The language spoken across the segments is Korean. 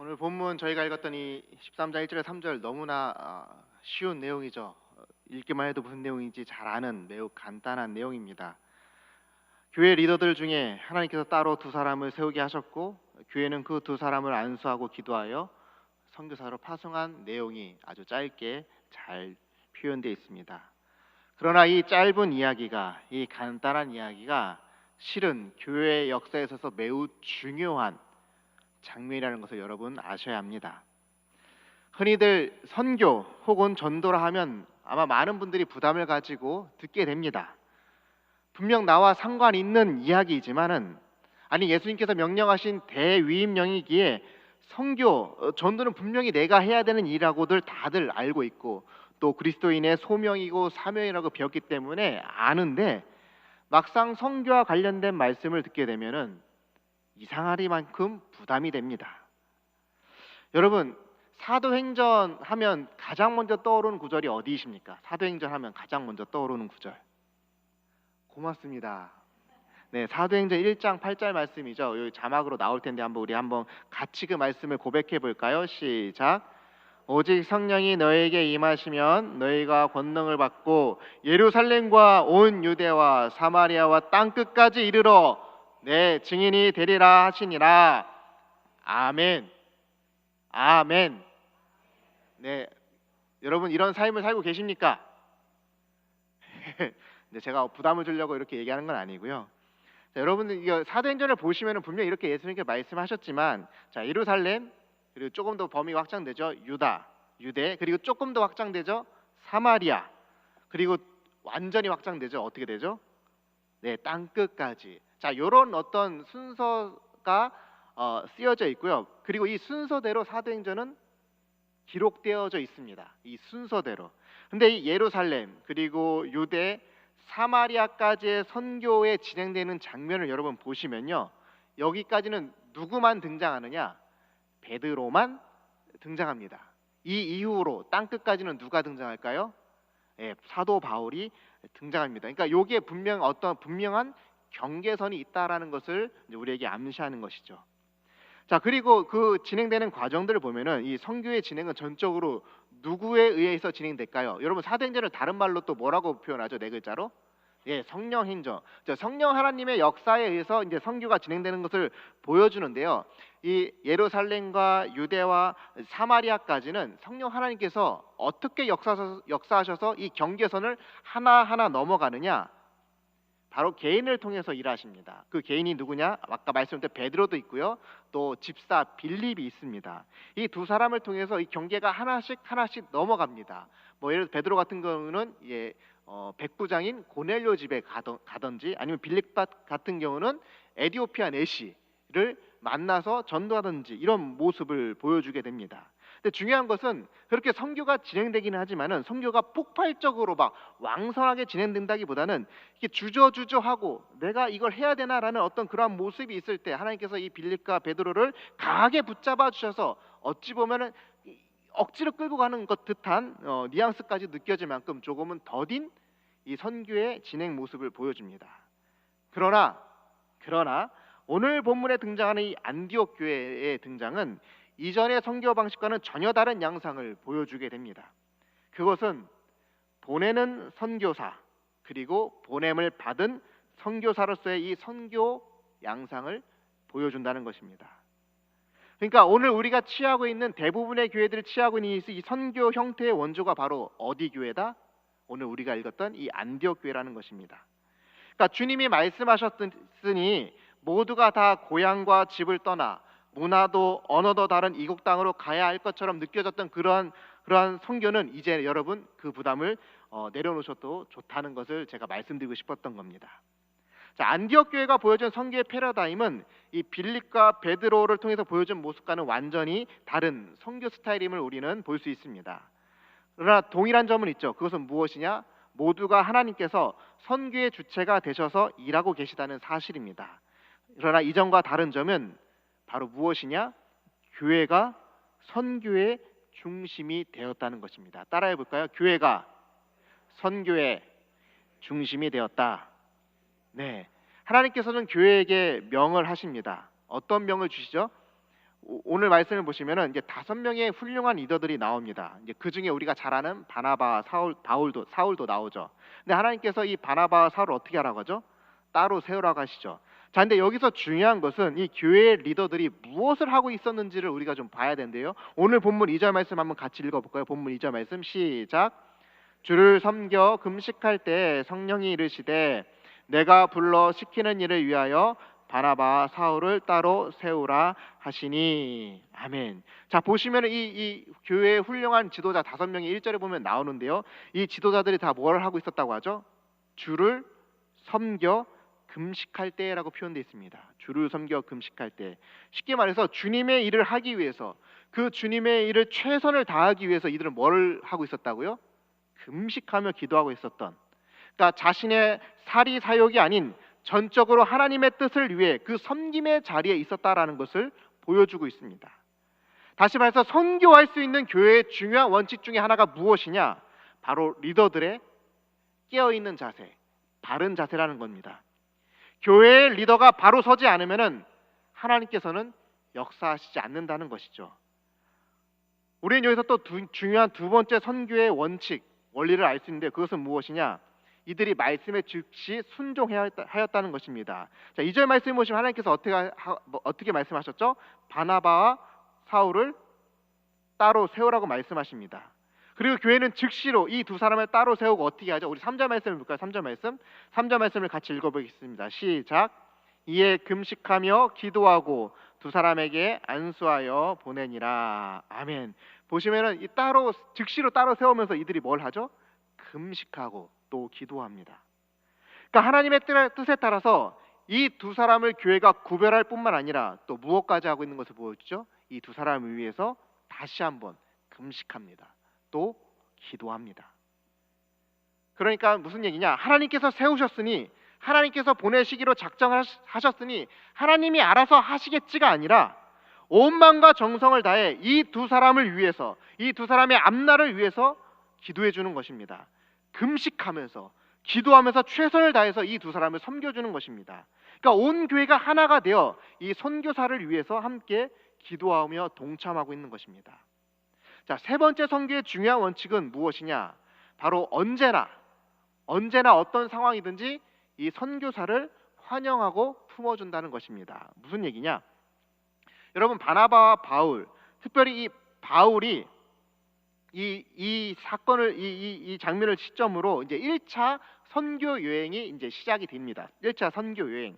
오늘 본문 저희가 읽었던 이 13장 1절에 3절 너무나 아, 쉬운 내용이죠. 어, 읽기만 해도 무슨 내용인지 잘 아는 매우 간단한 내용입니다. 교회 리더들 중에 하나님께서 따로 두 사람을 세우게 하셨고 교회는 그 두 사람을 안수하고 기도하여 선교사로 파송한 내용이 아주 짧게 잘 표현되어 있습니다. 그러나 이 짧은 이야기가 이 간단한 이야기가 실은 교회 역사에 있어서 매우 중요한 장면이라는 것을 여러분 아셔야 합니다. 흔히들 선교 혹은 전도라 하면 아마 많은 분들이 부담을 가지고 듣게 됩니다. 분명 나와 상관 있는 이야기이지만은 아니 예수님께서 명령하신 대위임령이기에 선교 어, 전도는 분명히 내가 해야 되는 일이라고들 다들 알고 있고 또 그리스도인의 소명이고 사명이라고 배웠기 때문에 아는데 막상 선교와 관련된 말씀을 듣게 되면은 이상하리만큼 부담이 됩니다. 여러분 사도행전 하면 가장 먼저 떠오르는 구절이 어디이십니까? 사도행전 하면 가장 먼저 떠오르는 구절. 고맙습니다. 네, 사도행전 1장 8절 말씀이죠. 여기 자막으로 나올 텐데 한번 우리 한번 같이 그 말씀을 고백해 볼까요? 시작. 오직 성령이 너에게 임하시면 너희가 권능을 받고 예루살렘과 온 유대와 사마리아와 땅 끝까지 이르러 내 증인이 되리라 하시니라. 아멘. 아멘. 네. 여러분 이런 삶을 살고 계십니까? 네, 제가 부담을 주려고 이렇게 얘기하는 건 아니고요. 자, 여러분들 이거 사도행전을 보시면은 분명 히 이렇게 예수님께 말씀하셨지만 자 예루살렘 그리고 조금 더 범위가 확장되죠 유다 유대 그리고 조금 더 확장되죠 사마리아 그리고 완전히 확장되죠 어떻게 되죠 네 땅 끝까지 자 이런 어떤 순서가 어, 쓰여져 있고요 그리고 이 순서대로 사도행전은 기록되어져 있습니다 이 순서대로 근데 이 예루살렘 그리고 유대 사마리아까지의 선교에 진행되는 장면을 여러분 보시면요. 여기까지는 누구만 등장하느냐? 베드로만 등장합니다. 이 이후로 땅 끝까지는 누가 등장할까요? 예, 사도 바울이 등장합니다. 그러니까 여기에 분명 어떤 분명한 경계선이 있다라는 것을 우리에게 암시하는 것이죠. 자 그리고 그 진행되는 과정들을 보면은 이 선교의 진행은 전적으로 누구에 의해서 진행될까요? 여러분 사도행전을 다른 말로 또 뭐라고 표현하죠? 네 글자로? 예, 성령 행정. 성령 하나님의 역사에 의해서 이제 선교가 진행되는 것을 보여주는데요. 이 예루살렘과 유대와 사마리아까지는 성령 하나님께서 어떻게 역사하셔서 이 경계선을 하나 하나 넘어가느냐? 바로 개인을 통해서 일하십니다. 그 개인이 누구냐? 아까 말씀드린 베드로도 있고요. 또 집사 빌립이 있습니다. 이 두 사람을 통해서 이 경계가 하나씩 하나씩 넘어갑니다. 뭐 예를 들어 베드로 같은 경우는 예, 어, 백부장인 고넬료 집에 가던, 지 아니면 빌립 같은 경우는 에디오피아 내시를 만나서 전도하든지 이런 모습을 보여주게 됩니다. 근데 중요한 것은 그렇게 선교가 진행되기는 하지만은 선교가 폭발적으로 막 왕성하게 진행된다기보다는 이게 주저주저하고 내가 이걸 해야 되나라는 어떤 그러한 모습이 있을 때 하나님께서 이 빌립과 베드로를 강하게 붙잡아 주셔서 어찌 보면은 억지로 끌고 가는 것 듯한 어, 뉘앙스까지 느껴질 만큼 조금은 더딘 이 선교의 진행 모습을 보여줍니다. 그러나 그러나 오늘 본문에 등장하는 이 안디옥 교회의 등장은 이전의 선교 방식과는 전혀 다른 양상을 보여주게 됩니다. 그것은 보내는 선교사 그리고 보냄을 받은 선교사로서의 이 선교 양상을 보여준다는 것입니다. 그러니까 오늘 우리가 취하고 있는 대부분의 교회들을 취하고 있는 이 선교 형태의 원조가 바로 어디 교회다? 오늘 우리가 읽었던 이 안디옥 교회라는 것입니다. 그러니까 주님이 말씀하셨으니 모두가 다 고향과 집을 떠나 문화도 언어도 다른 이국 땅으로 가야 할 것처럼 느껴졌던 그러한 그러한 선교는 이제 여러분 그 부담을 어, 내려놓으셔도 좋다는 것을 제가 말씀드리고 싶었던 겁니다. 자, 안디옥 교회가 보여준 성교의 패러다임은 이 빌립과 베드로를 통해서 보여준 모습과는 완전히 다른 성교 스타일임을 우리는 볼 수 있습니다. 그러나 동일한 점은 있죠. 그것은 무엇이냐? 모두가 하나님께서 선교의 주체가 되셔서 일하고 계시다는 사실입니다. 그러나 이전과 다른 점은 바로 무엇이냐? 교회가 선교의 중심이 되었다는 것입니다. 따라해 볼까요? 교회가 선교의 중심이 되었다. 네. 하나님께서는 교회에게 명을 하십니다. 어떤 명을 주시죠? 오- 오늘 말씀을 보시면은 이제 다섯 명의 훌륭한 리더들이 나옵니다. 이제 그 중에 우리가 잘 아는 바나바, 사울, 바울도 사울도 나오죠. 근데 하나님께서 이 바나바, 사울을 어떻게 하라고 하죠? 따로 세우라고 하시죠. 자, 근데 여기서 중요한 것은 이 교회 리더들이 무엇을 하고 있었는지를 우리가 좀 봐야 되는데요. 오늘 본문 2절 말씀 한번 같이 읽어볼까요? 본문 2절 말씀 시작. 주를 섬겨 금식할 때 성령이 이르시되 내가 불러 시키는 일을 위하여 바나바 사울을 따로 세우라 하시니 아멘. 자 보시면은 이, 이 교회의 훌륭한 지도자 다섯 명이 1절에 보면 나오는데요. 이 지도자들이 다 뭘 하고 있었다고 하죠? 주를 섬겨 금식할 때라고 표현되어 있습니다. 주를 섬겨 금식할 때. 쉽게 말해서 주님의 일을 하기 위해서 그 주님의 일을 최선을 다하기 위해서 이들은 뭘 하고 있었다고요? 금식하며 기도하고 있었던. 그러니까 자신의 사리 사욕이 아닌 전적으로 하나님의 뜻을 위해 그 섬김의 자리에 있었다라는 것을 보여주고 있습니다. 다시 말해서 선교할 수 있는 교회의 중요한 원칙 중에 하나가 무엇이냐? 바로 리더들의 깨어 있는 자세, 바른 자세라는 겁니다. 교회의 리더가 바로 서지 않으면은 하나님께서는 역사하시지 않는다는 것이죠. 우리는 여기서 또 두- 중요한 두 번째 선교의 원칙, 원리를 알 수 있는데 그것은 무엇이냐? 이들이 말씀에 즉시 순종하였다는 것입니다. 자, 2절 말씀 보시면 하나님께서 어떻게 하- 뭐, 어떻게 말씀하셨죠? 바나바와 사울을 따로 세우라고 말씀하십니다. 그리고 교회는 즉시로 이 두 사람을 따로 세우고 어떻게 하죠? 우리 3절 말씀을 볼까요? 3절 말씀. 3절 말씀을 같이 읽어 보겠습니다. 시작. 이에 금식하며 기도하고 두 사람에게 안수하여 보내니라. 아멘. 보시면은 이 따로 즉시로 따로 세우면서 이들이 뭘 하죠? 금식하고 또 기도합니다. 그러니까 하나님의 뜻- 뜻에 따라서 이 두 사람을 교회가 구별할 뿐만 아니라 또 무엇까지 하고 있는 것을 보여주죠? 이 두 사람을 위해서 다시 한번 금식합니다. 또 기도합니다. 그러니까 무슨 얘기냐? 하나님께서 세우셨으니 하나님께서 보내시기로 작정하셨으니 하나님이 알아서 하시겠지가 아니라 온 마음과 정성을 다해 이 두 사람을 위해서 이 두 사람의 앞날을 위해서 기도해 주는 것입니다. 금식하면서 기도하면서 최선을 다해서 이 두 사람을 섬겨 주는 것입니다. 그러니까 온 교회가 하나가 되어 이 선교사를 위해서 함께 기도하며 동참하고 있는 것입니다. 자, 세 번째 선교의 중요한 원칙은 무엇이냐? 바로 언제나 언제나 어떤 상황이든지 이 선교사를 환영하고 품어준다는 것입니다. 무슨 얘기냐? 여러분 바나바와 바울, 특별히 이 바울이 이, 이 사건을 이, 이, 이 장면을 시점으로 이제 1차 선교 여행이 이제 시작이 됩니다. 1차 선교 여행.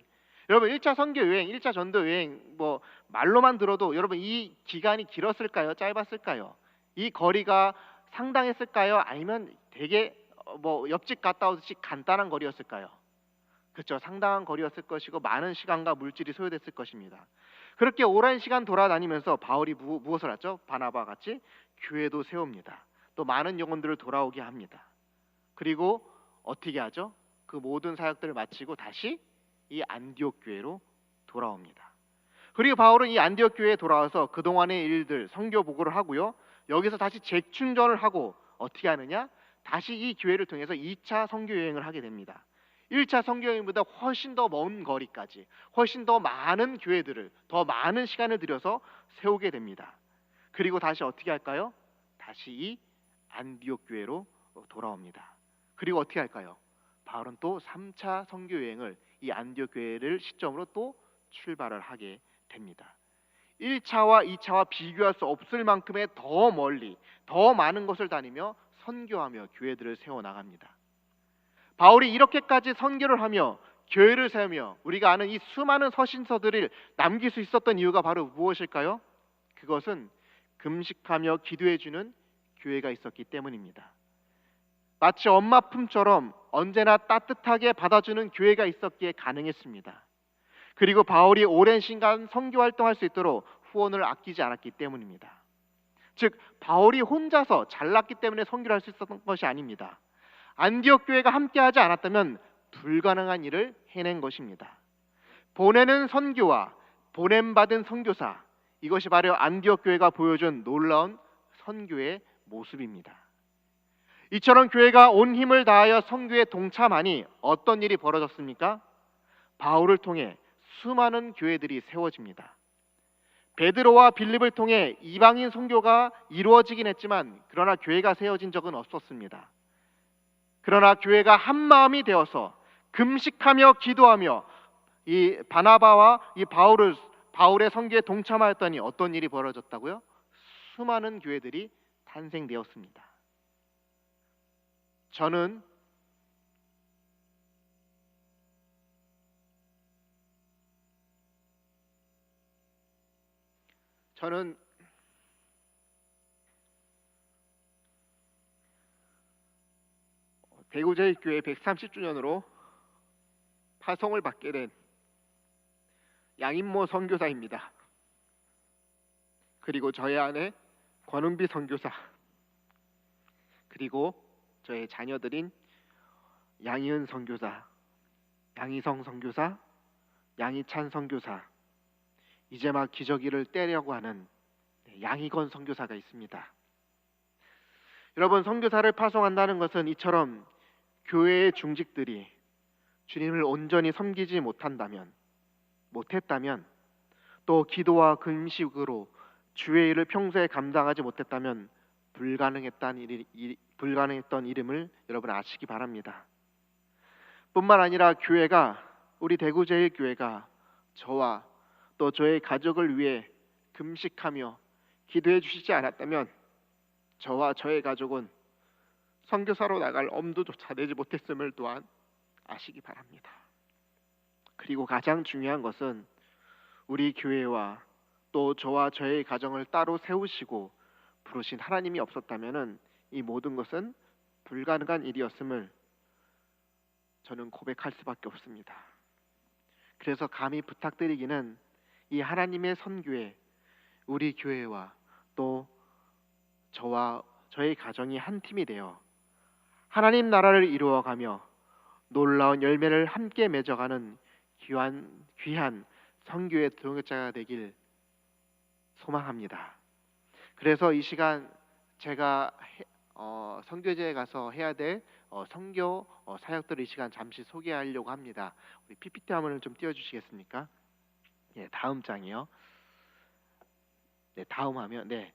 여러분 1차 선교 여행, 1차 전도 여행 뭐 말로만 들어도 여러분 이 기간이 길었을까요? 짧았을까요? 이 거리가 상당했을까요? 아니면 되게 어, 뭐 옆집 갔다 오듯이 간단한 거리였을까요? 그렇죠. 상당한 거리였을 것이고 많은 시간과 물질이 소요됐을 것입니다. 그렇게 오랜 시간 돌아다니면서 바울이 무, 무엇을 하죠? 바나바 같이 교회도 세웁니다. 또 많은 영혼들을 돌아오게 합니다. 그리고 어떻게 하죠? 그 모든 사역들을 마치고 다시 이 안디옥 교회로 돌아옵니다. 그리고 바울은 이 안디옥 교회에 돌아와서 그동안의 일들 성교 보고를 하고요. 여기서 다시 재충전을 하고 어떻게 하느냐? 다시 이 교회를 통해서 2차 선교 여행을 하게 됩니다. 1차 선교 여행보다 훨씬 더 먼 거리까지 훨씬 더 많은 교회들을 더 많은 시간을 들여서 세우게 됩니다. 그리고 다시 어떻게 할까요? 다시 이 안디옥 교회로 돌아옵니다. 그리고 어떻게 할까요? 바울은 또 3차 선교 여행을 이 안디옥 교회를 시점으로 또 출발을 하게 됩니다. 1차와 2차와 비교할 수 없을 만큼의 더 멀리 더 많은 곳을 다니며 선교하며 교회들을 세워 나갑니다. 바울이 이렇게까지 선교를 하며 교회를 세우며 우리가 아는 이 수많은 서신서들을 남길 수 있었던 이유가 바로 무엇일까요? 그것은 금식하며 기도해 주는 교회가 있었기 때문입니다. 마치 엄마 품처럼 언제나 따뜻하게 받아주는 교회가 있었기에 가능했습니다. 그리고 바울이 오랜 시간 선교 활동할 수 있도록 후원을 아끼지 않았기 때문입니다. 즉 바울이 혼자서 잘났기 때문에 선교를 할 수 있었던 것이 아닙니다. 안디옥 교회가 함께하지 않았다면 불가능한 일을 해낸 것입니다. 보내는 선교와 보냄 받은 선교사 이것이 바로 안디옥 교회가 보여준 놀라운 선교의 모습입니다. 이처럼 교회가 온 힘을 다하여 선교에 동참하니 어떤 일이 벌어졌습니까? 바울을 통해 수많은 교회들이 세워집니다. 베드로와 빌립을 통해 이방인 선교가 이루어지긴 했지만 그러나 교회가 세워진 적은 없었습니다. 그러나 교회가 한 마음이 되어서 금식하며 기도하며 이 바나바와 이 바울을 바울의 선교에 동참하였더니 어떤 일이 벌어졌다고요? 수많은 교회들이 탄생되었습니다. 저는 저는 대구제일교회 130주년으로 파송을 받게 된 양인모 선교사입니다. 그리고 저의 아내 권은비 선교사 그리고 저의 자녀들인 양희은 선교사, 양희성 선교사, 양희찬 선교사, 이제 막 기저귀를 떼려고 하는 양희건 선교사가 있습니다. 여러분 선교사를 파송한다는 것은 이처럼 교회의 중직들이 주님을 온전히 섬기지 못한다면 못했다면 또 기도와 금식으로 주의 일을 평소에 감당하지 못했다면 불가능했던 일, 일, 불가능했던 이름을 여러분 아시기 바랍니다. 뿐만 아니라 교회가 우리 대구제일교회가 저와 또 저의 가족을 위해 금식하며 기도해 주시지 않았다면 저와 저의 가족은 선교사로 나갈 엄두조차 내지 못했음을 또한 아시기 바랍니다. 그리고 가장 중요한 것은 우리 교회와 또 저와 저의 가정을 따로 세우시고 부르신 하나님이 없었다면은 이 모든 것은 불가능한 일이었음을 저는 고백할 수밖에 없습니다. 그래서 감히 부탁드리기는 이 하나님의 선교에 우리 교회와 또 저와 저의 가정이 한 팀이 되어 하나님 나라를 이루어가며 놀라운 열매를 함께 맺어가는 귀한 귀한 선교의 동역자가 되길 소망합니다. 그래서 이 시간 제가 해- 어, 선교제에 가서 해야 될 어, 선교 어, 사역들을 이 시간 잠시 소개하려고 합니다. 우리 PPT 화면을 좀 띄워주시겠습니까? 예, 다음 장이요. 네, 다음 화면. 네.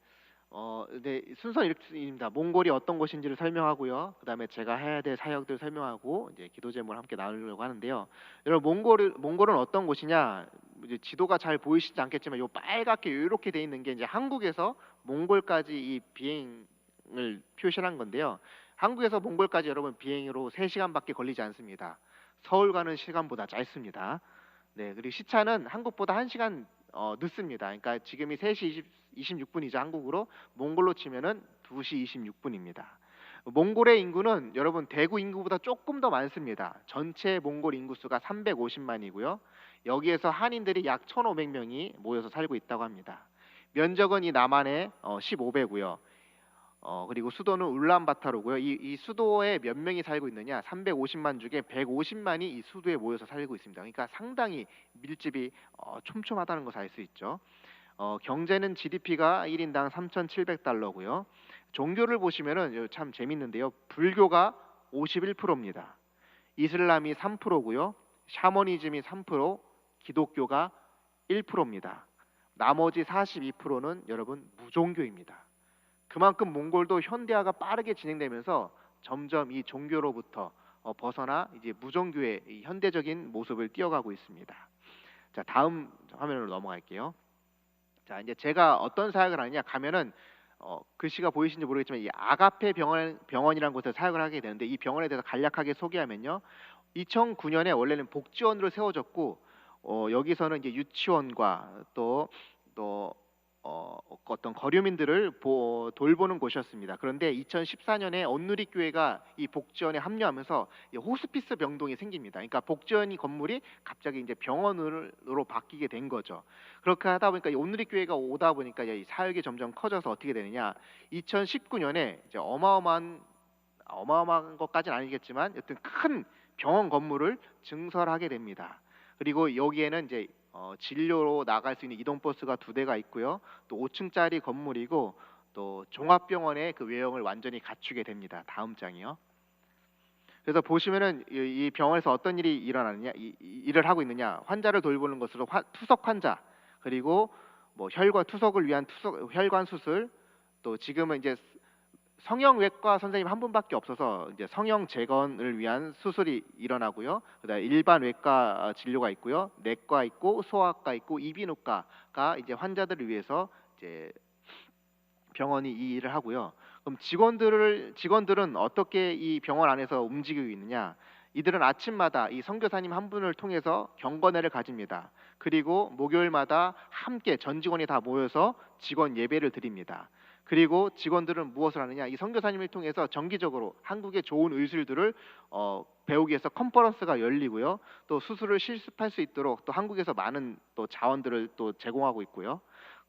어, 네, 순서는 이렇습니다. 몽골이 어떤 곳인지를 설명하고요. 그다음에 제가 해야 될 사역들 설명하고 이제 기도 제목을 함께 나누려고 하는데요. 여러분 몽골 몽골은 어떤 곳이냐? 이제 지도가 잘 보이시지 않겠지만 요 빨갛게 이렇게 돼 있는 게 이제 한국에서 몽골까지 이 비행을 표시한 건데요. 한국에서 몽골까지 여러분 비행으로 3시간밖에 걸리지 않습니다. 서울 가는 시간보다 짧습니다. 네, 그리고 시차는 한국보다 1시간 어, 늦습니다. 그러니까 지금이 3시 20, 26분이죠. 한국으로 몽골로 치면은 2시 26분입니다. 몽골의 인구는 여러분 대구 인구보다 조금 더 많습니다. 전체 몽골 인구수가 350만이고요. 여기에서 한인들이 약 1,500명이 모여서 살고 있다고 합니다. 면적은 이 남한의 어, 15배고요. 어, 그리고 수도는 울란바타르고요. 이, 이 수도에 몇 명이 살고 있느냐? 350만 중에 150만이 이 수도에 모여서 살고 있습니다. 그러니까 상당히 밀집이 어, 촘촘하다는 것을 알 수 있죠. 어, 경제는 GDP가 1인당 3,700달러고요. 종교를 보시면은 참 재밌는데요. 불교가 51%입니다. 이슬람이 3%고요. 샤머니즘이 3%, 기독교가 1%입니다. 나머지 42%는 여러분 무종교입니다. 그만큼 몽골도 현대화가 빠르게 진행되면서 점점 이 종교로부터 어, 벗어나 이제 무종교의 이 현대적인 모습을 띄어가고 있습니다. 자 다음 화면으로 넘어갈게요. 자 이제 제가 어떤 사역을 하느냐 가면은 어, 글씨가 보이신지 모르겠지만 이 아가페 병원 병원이라는 곳에 사역을 하게 되는데 이 병원에 대해서 간략하게 소개하면요. 2009년에 원래는 복지원으로 세워졌고 어, 여기서는 이제 유치원과 또또 어, 어떤 거류민들을 보, 돌보는 곳이었습니다. 그런데 2014년에 온누리 교회가 이 복지원에 합류하면서 이 호스피스 병동이 생깁니다. 그러니까 복지원이 건물이 갑자기 이제 병원으로 바뀌게 된 거죠. 그렇게 하다 보니까 이 온누리 교회가 오다 보니까 이 사역이 점점 커져서 어떻게 되느냐? 2019년에 이제 어마어마한 어마어마한 것까지는 아니겠지만 여튼 큰 병원 건물을 증설하게 됩니다. 그리고 여기에는 이제 어, 진료로 나갈 수 있는 이동 버스가 두 대가 있고요. 또 5층짜리 건물이고 또 종합병원의 그 외형을 완전히 갖추게 됩니다. 다음 장이요. 그래서 보시면은 이, 이 병원에서 어떤 일이 일어나느냐, 이, 이 일을 하고 있느냐, 환자를 돌보는 것으로 화- 투석 환자 그리고 뭐 혈관 투석을 위한 투석 혈관 수술, 또 지금은 이제 성형외과 선생님 한 분밖에 없어서 이제 성형 재건을 위한 수술이 일어나고요. 그다음에 일반 외과 어, 진료가 있고요. 내과 있고 소아과 있고 이비인후과가 이제 환자들을 위해서 이제 병원이 이 일을 하고요. 그럼 직원들을 직원들은 어떻게 이 병원 안에서 움직이고 있느냐? 이들은 아침마다 이 선교사님 한 분을 통해서 경건회를 가집니다. 그리고 목요일마다 함께 전 직원이 다 모여서 직원 예배를 드립니다. 그리고 직원들은 무엇을 하느냐? 이 선교사님을 통해서 정기적으로 한국의 좋은 의술들을 어, 배우기 위해서 컨퍼런스가 열리고요. 또 수술을 실습할 수 있도록 또 한국에서 많은 또 자원들을 또 제공하고 있고요.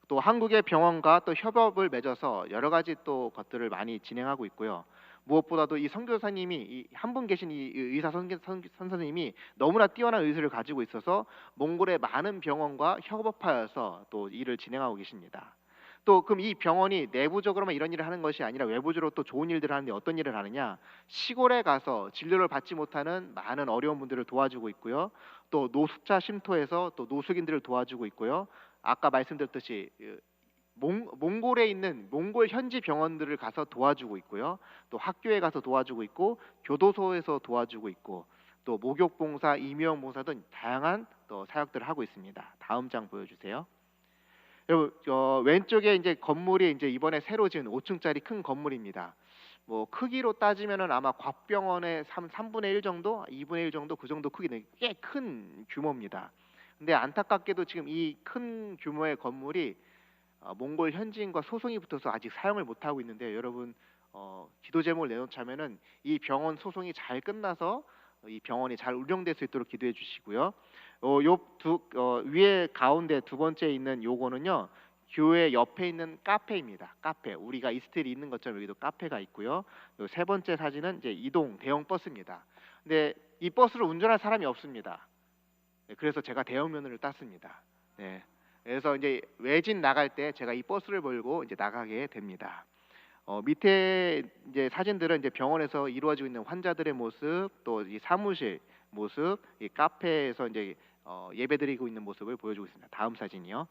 또 한국의 병원과 또 협업을 맺어서 여러 가지 또 것들을 많이 진행하고 있고요. 무엇보다도 이 선교사님이 한 분 계신 이 의사 선생님이 너무나 뛰어난 의술을 가지고 있어서 몽골의 많은 병원과 협업하여서 또 일을 진행하고 계십니다. 또 그럼 이 병원이 내부적으로만 이런 일을 하는 것이 아니라 외부적으로 또 좋은 일들을 하는데 어떤 일을 하느냐? 시골에 가서 진료를 받지 못하는 많은 어려운 분들을 도와주고 있고요. 또 노숙자 쉼터에서 또 노숙인들을 도와주고 있고요. 아까 말씀드렸듯이 그 몽, 몽골에 있는 몽골 현지 병원들을 가서 도와주고 있고요. 또 학교에 가서 도와주고 있고 교도소에서 도와주고 있고 또 목욕봉사, 임요봉사 등 다양한 또 사역들을 하고 있습니다. 다음 장 보여주세요. 여러분 어, 왼쪽에 이제 건물이 이제 이번에 새로 지은 5층짜리 큰 건물입니다. 뭐 크기로 따지면은 아마 곽병원의 3, 3분의 1 정도, 2분의 1 정도 그 정도 크기는 꽤 큰 규모입니다. 근데 안타깝게도 지금 이 큰 규모의 건물이 어, 몽골 현지인과 소송이 붙어서 아직 사용을 못 하고 있는데 여러분 어, 기도 제목을 내놓자면은 이 병원 소송이 잘 끝나서 이 병원이 잘 운영될 수 있도록 기도해 주시고요. 어, 요두 어, 위에 가운데 두 번째 있는 요거는요. 교회 옆에 있는 카페입니다. 카페. 우리가 이스텔이 있는 것처럼 여기도 카페가 있고요. 요세 번째 사진은 이제 이동 대형 버스입니다. 근데 이 버스를 운전할 사람이 없습니다. 네, 그래서 제가 대형 면허를 땄습니다. 네. 그래서 이제 외진 나갈 때 제가 이 버스를 몰고 이제 나가게 됩니다. 어, 밑에 이제 사진들은 이제 병원에서 이루어지고 있는 환자들의 모습, 또 이 사무실 모습, 이 카페에서 이제 어, 예배드리고 있는 모습을 보여주고 있습니다. 다음 사진이요.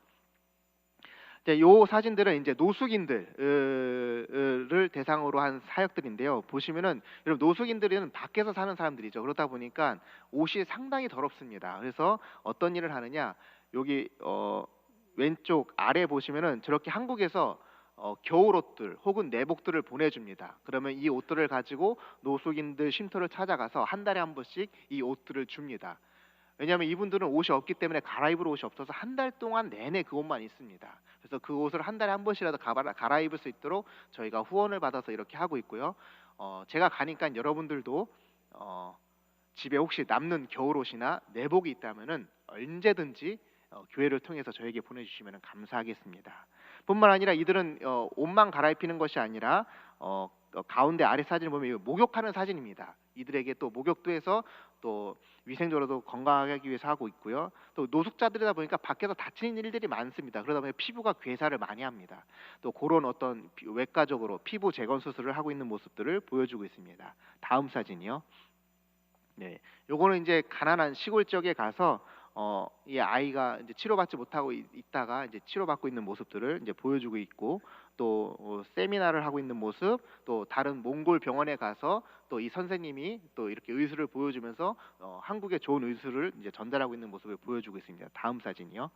요 사진들은 이제 노숙인들을 대상으로 한 사역들인데요. 보시면은 여러분 노숙인들은 밖에서 사는 사람들이죠. 그러다 보니까 옷이 상당히 더럽습니다. 그래서 어떤 일을 하느냐? 여기 어, 왼쪽 아래 보시면은 저렇게 한국에서 어, 겨울 옷들 혹은 내복들을 보내줍니다. 그러면 이 옷들을 가지고 노숙인들 쉼터를 찾아가서 한 달에 한 번씩 이 옷들을 줍니다. 왜냐하면 이분들은 옷이 없기 때문에 갈아입을 옷이 없어서 한 달 동안 내내 그 옷만 있습니다. 그래서 그 옷을 한 달에 한 번씩이라도 갈아입을 수 있도록 저희가 후원을 받아서 이렇게 하고 있고요. 어, 제가 가니까 여러분들도 어, 집에 혹시 남는 겨울 옷이나 내복이 있다면은 언제든지 어, 교회를 통해서 저에게 보내주시면 감사하겠습니다. 뿐만 아니라 이들은 어, 옷만 갈아입히는 것이 아니라 어, 어, 가운데 아래 사진을 보면 목욕하는 사진입니다. 이들에게 또 목욕도 해서 또 위생적으로도 건강하게 하기 위해서 하고 있고요. 또 노숙자들이다 보니까 밖에서 다치는 일들이 많습니다. 그러다 보니 피부가 괴사를 많이 합니다. 또 그런 어떤 피- 외과적으로 피부 재건 수술을 하고 있는 모습들을 보여주고 있습니다. 다음 사진이요. 네, 요거는 이제 가난한 시골 지역에 가서 어, 이 아이가 이제 치료받지 못하고 있, 다가 이제 치료받고 있는 모습들을 이제 보여주고 있고 또 어, 세미나를 하고 있는 모습, 또 다른 몽골 병원에 가서 또 이 선생님이 또 이렇게 의술을 보여주면서 어, 한국의 좋은 의술을 이제 전달하고 있는 모습을 보여주고 있습니다. 다음 사진이요.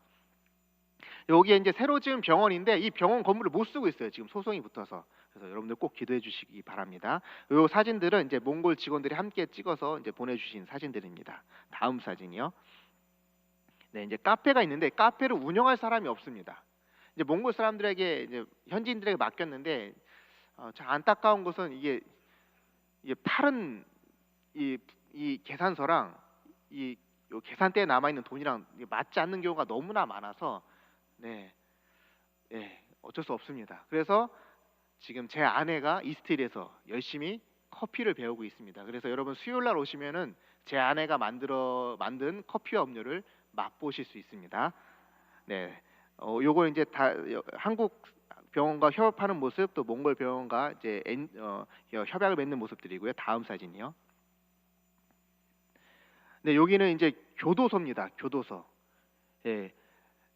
여기에 이제 새로 지은 병원인데 이 병원 건물을 못 쓰고 있어요. 지금 소송이 붙어서. 그래서 여러분들 꼭 기도해 주시기 바랍니다. 이 사진들은 이제 몽골 직원들이 함께 찍어서 이제 보내 주신 사진들입니다. 다음 사진이요. 네, 이제 카페가 있는데 카페를 운영할 사람이 없습니다. 이제 몽골 사람들에게 이제 현지인들에게 맡겼는데 어, 참 안타까운 것은 이게 이게 파른 이, 이 계산서랑 이요 계산대에 남아 있는 돈이랑 맞지 않는 경우가 너무나 많아서 네, 네 어쩔 수 없습니다. 그래서 지금 제 아내가 이스틸에서 열심히 커피를 배우고 있습니다. 그래서 여러분 수요일 날 오시면은 제 아내가 만들어 만든 커피와 음료를 맛보실 수 있습니다. 네, 어, 요거 이제 다 여- 한국 병원과 협업하는 모습, 또 몽골 병원과 이제 엔, 어, 여- 협약을 맺는 모습들이고요. 다음 사진이요. 네, 여기는 이제 교도소입니다. 교도소. 예,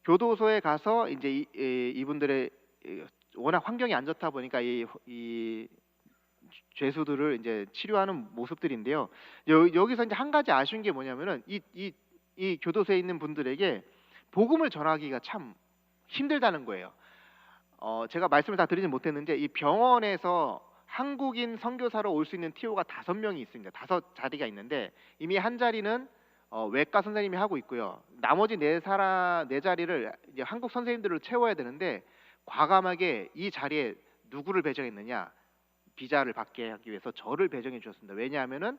교도소에 가서 이제 이, 이, 이분들의 이, 워낙 환경이 안 좋다 보니까 이, 이 죄수들을 이제 치료하는 모습들인데요. 여, 여기서 이제 한 가지 아쉬운 게 뭐냐면은 이, 이, 이 교도소에 있는 분들에게 복음을 전하기가 참 힘들다는 거예요. 어, 제가 말씀을 다 드리지 못했는데 이 병원에서 한국인 선교사로 올 수 있는 TO가 다섯 명이 있습니다. 다섯 자리가 있는데 이미 한 자리는 어, 외과 선생님이 하고 있고요. 나머지 네 사람 네 자리를 이제 한국 선생님들을 채워야 되는데 과감하게 이 자리에 누구를 배정했느냐 비자를 받게 하기 위해서 저를 배정해 주셨습니다. 왜냐하면은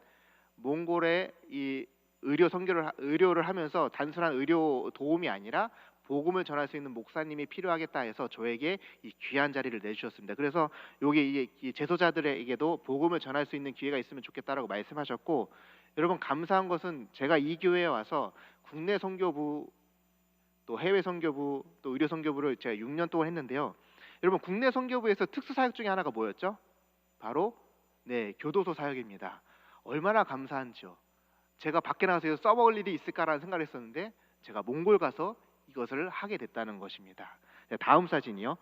몽골의 이 의료 선교를 하- 의료를 하면서 단순한 의료 도움이 아니라 복음을 전할 수 있는 목사님이 필요하겠다 해서 저에게 이 귀한 자리를 내주셨습니다. 그래서 여기 이- 이 제소자들에게도 복음을 전할 수 있는 기회가 있으면 좋겠다라고 말씀하셨고 여러분 감사한 것은 제가 이 교회에 와서 국내 선교부 또 해외 선교부 또 의료 선교부를 제가 6년 동안 했는데요. 여러분 국내 선교부에서 특수 사역 중에 하나가 뭐였죠? 바로 네 교도소 사역입니다. 얼마나 감사한지요. 제가 밖에 나가서 써먹을 일이 있을까라는 생각을 했었는데 제가 몽골 가서 이것을 하게 됐다는 것입니다. 네, 다음 사진이요.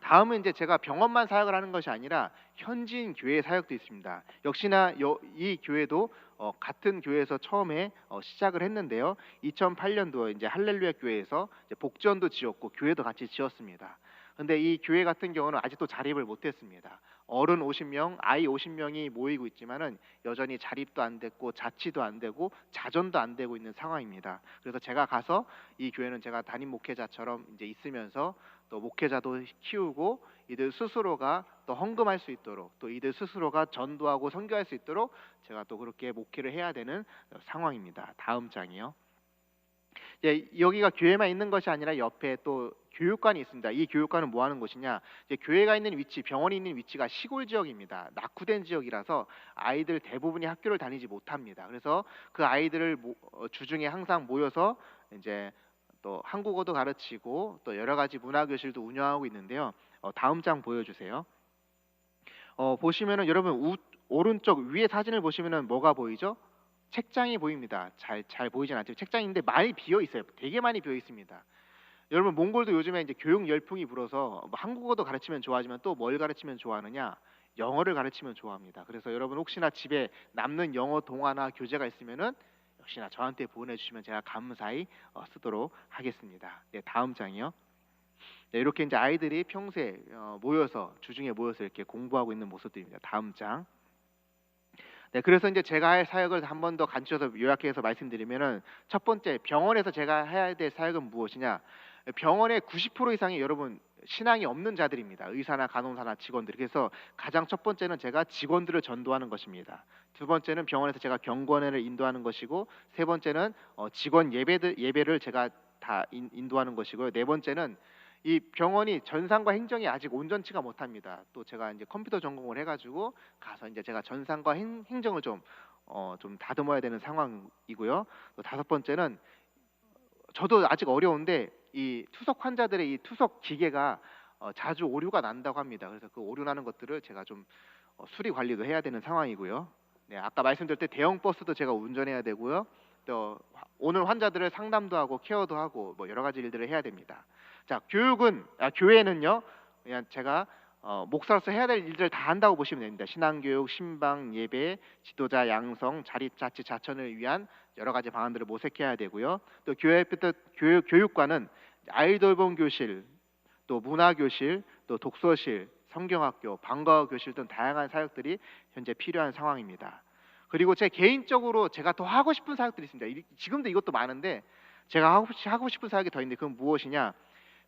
다음은 이제 제가 병원만 사역을 하는 것이 아니라 현지인 교회 사역도 있습니다. 역시나 여- 이 교회도 어, 같은 교회에서 처음에 어, 시작을 했는데요. 2008년도 이제 할렐루야 교회에서 이제 복전도 지었고 교회도 같이 지었습니다. 근데 이 교회 같은 경우는 아직도 자립을 못했습니다. 어른 50명, 아이 50명이 모이고 있지만은 여전히 자립도 안 됐고 자치도 안 되고 자전도 안 되고 있는 상황입니다. 그래서 제가 가서 이 교회는 제가 담임 목회자처럼 이제 있으면서 또 목회자도 키우고 이들 스스로가 또 헌금할 수 있도록 또 이들 스스로가 전도하고 선교할 수 있도록 제가 또 그렇게 목회를 해야 되는 어, 상황입니다. 다음 장이요. 예, 여기가 교회만 있는 것이 아니라 옆에 또 교육관이 있습니다. 이 교육관은 뭐 하는 곳이냐? 이제 교회가 있는 위치, 병원이 있는 위치가 시골 지역입니다. 낙후된 지역이라서 아이들 대부분이 학교를 다니지 못합니다. 그래서 그 아이들을 모- 어, 주중에 항상 모여서 이제 또 한국어도 가르치고 또 여러 가지 문화 교실도 운영하고 있는데요. 어, 다음 장 보여주세요. 어, 보시면은 여러분 우, 오른쪽 위에 사진을 보시면은 뭐가 보이죠? 책장이 보입니다. 잘 잘 보이진 않지만 책장인데 많이 비어 있어요. 되게 많이 비어 있습니다. 여러분 몽골도 요즘에 이제 교육 열풍이 불어서 뭐 한국어도 가르치면 좋아하지만 또 뭘 가르치면 좋아하느냐? 영어를 가르치면 좋아합니다. 그래서 여러분 혹시나 집에 남는 영어 동화나 교재가 있으면은 역시나 저한테 보내주시면 제가 감사히 어, 쓰도록 하겠습니다. 네, 다음 장이요. 네, 이렇게 이제 아이들이 평소에 어, 모여서 주중에 모여서 이렇게 공부하고 있는 모습들입니다. 다음 장. 네, 그래서 이제 제가 할 사역을 한 번 더 간추려서 요약해서 말씀드리면은 첫 번째 병원에서 제가 해야 될 사역은 무엇이냐? 병원의 90% 이상이 여러분 신앙이 없는 자들입니다. 의사나 간호사나 직원들. 그래서 가장 첫 번째는 제가 직원들을 전도하는 것입니다. 두 번째는 병원에서 제가 경건회를 인도하는 것이고 세 번째는 어, 직원 예배들 예배를 제가 다 인, 인도하는 것이고요. 네 번째는 이 병원이 전산과 행정이 아직 온전치가 못합니다. 또 제가 이제 컴퓨터 전공을 해가지고 가서 이제 제가 전산과 행, 행정을 좀 어, 좀 다듬어야 되는 상황이고요. 또 다섯 번째는 저도 아직 어려운데 이 투석 환자들의 이 투석 기계가 어, 자주 오류가 난다고 합니다. 그래서 그 오류 나는 것들을 제가 좀 어, 수리 관리도 해야 되는 상황이고요. 네, 아까 말씀드릴 때 대형 버스도 제가 운전해야 되고요. 또 화- 오늘 환자들을 상담도 하고 케어도 하고 뭐 여러 가지 일들을 해야 됩니다. 자, 교육은 아, 교회는요. 그냥 제가 어, 목사로서 해야 될 일들을 다 한다고 보시면 됩니다. 신앙교육, 신방, 예배, 지도자 양성, 자립자치 자천을 위한 여러 가지 방안들을 모색해야 되고요. 또 교회 교육 교육과는 아이 돌봄 교실, 또 문화 교실, 또 독서실, 성경학교, 방과후 교실 등 다양한 사역들이 현재 필요한 상황입니다. 그리고 제 개인적으로 제가 더 하고 싶은 사역들이 있습니다. 이- 지금도 이것도 많은데 제가 하고 싶은 사역이 더 있는데 그건 무엇이냐?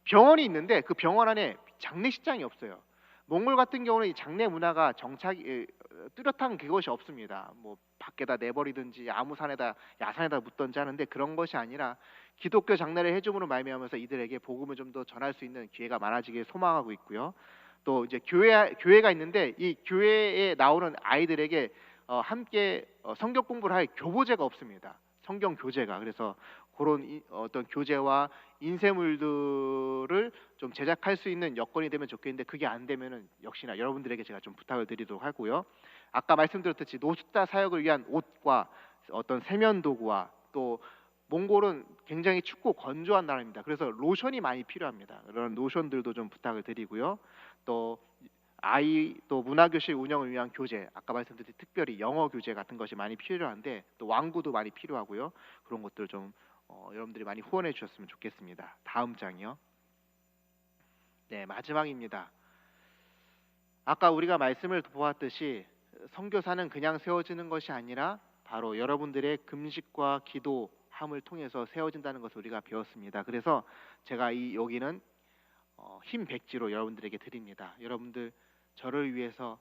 병원이 있는데 그 병원 안에 장례식장이 없어요. 몽골 같은 경우는 이 장례 문화가 정착이 에, 뚜렷한 그것이 없습니다. 뭐 밖에다 내버리든지 아무 산에다 야산에다 묻든지 하는데 그런 것이 아니라 기독교 장례를 해줌으로 말미암아서 이들에게 복음을 좀 더 전할 수 있는 기회가 많아지길 소망하고 있고요. 또 이제 교회 교회가 있는데 이 교회에 나오는 아이들에게 어, 함께 어, 성경 공부를 할 교보제가 없습니다. 성경 교재가 그래서 그런 이- 어떤 교재와 인쇄물들을 좀 제작할 수 있는 여건이 되면 좋겠는데 그게 안 되면은 역시나 여러분들에게 제가 좀 부탁을 드리도록 하고요. 아까 말씀드렸듯이 노숙자 사역을 위한 옷과 어떤 세면 도구와 또 몽골은 굉장히 춥고 건조한 나라입니다. 그래서 로션이 많이 필요합니다. 그런 로션들도 좀 부탁을 드리고요. 또 아이 또 문화 교실 운영을 위한 교재 아까 말씀드린 특별히 영어 교재 같은 것이 많이 필요한데 또 왕구도 많이 필요하고요. 그런 것들 좀 어, 여러분들이 많이 후원해 주셨으면 좋겠습니다. 다음 장이요. 네 마지막입니다. 아까 우리가 말씀을 보았듯이 선교사는 그냥 세워지는 것이 아니라 바로 여러분들의 금식과 기도함을 통해서 세워진다는 것을 우리가 배웠습니다. 그래서 제가 이 여기는 어, 흰 백지로 여러분들에게 드립니다. 여러분들 저를 위해서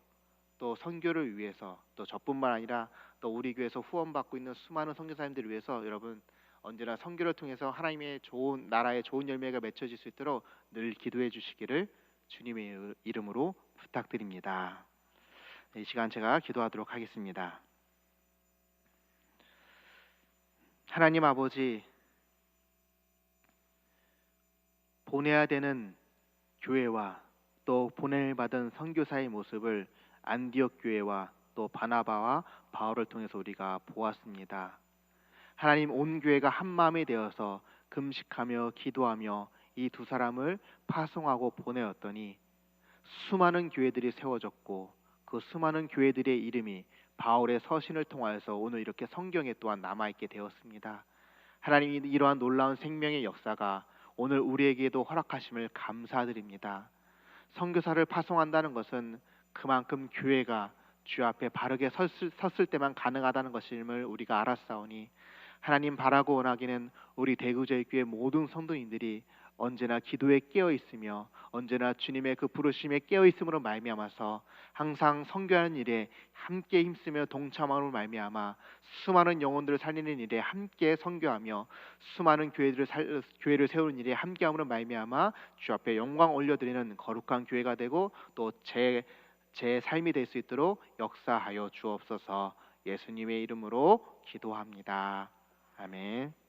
또 선교를 위해서 또 저뿐만 아니라 또 우리 교회에서 후원받고 있는 수많은 선교사님들을 위해서 여러분 언제나 선교를 통해서 하나님의 좋은 나라의 좋은 열매가 맺혀질 수 있도록 늘 기도해 주시기를 주님의 이름으로 부탁드립니다. 네, 이 시간 제가 기도하도록 하겠습니다. 하나님 아버지 보내야 되는 교회와 또 보냄을 받은 선교사의 모습을 안디옥 교회와 또 바나바와 바울을 통해서 우리가 보았습니다. 하나님 온 교회가 한 마음이 되어서 금식하며 기도하며 이 두 사람을 파송하고 보내었더니 수많은 교회들이 세워졌고 그 수많은 교회들의 이름이 바울의 서신을 통하여서 오늘 이렇게 성경에 또한 남아 있게 되었습니다. 하나님이 이러한 놀라운 생명의 역사가 오늘 우리에게도 허락하심을 감사드립니다. 선교사를 파송한다는 것은 그만큼 교회가 주 앞에 바르게 섰을, 섰을 때만 가능하다는 것임을 우리가 알았사오니 하나님 바라고 원하기는 우리 대구제교회 모든 성도인들이 언제나 기도에 깨어 있으며 언제나 주님의 그 부르심에 깨어 있음으로 말미암아서 항상 선교하는 일에 함께 힘쓰며 동참함으로 말미암아 수많은 영혼들을 살리는 일에 함께 선교하며 수많은 교회들을 살, 교회를 세우는 일에 함께함으로 말미암아 주 앞에 영광 올려드리는 거룩한 교회가 되고 또제제 삶이 될 수 있도록 역사하여 주옵소서. 예수님의 이름으로 기도합니다. 아멘.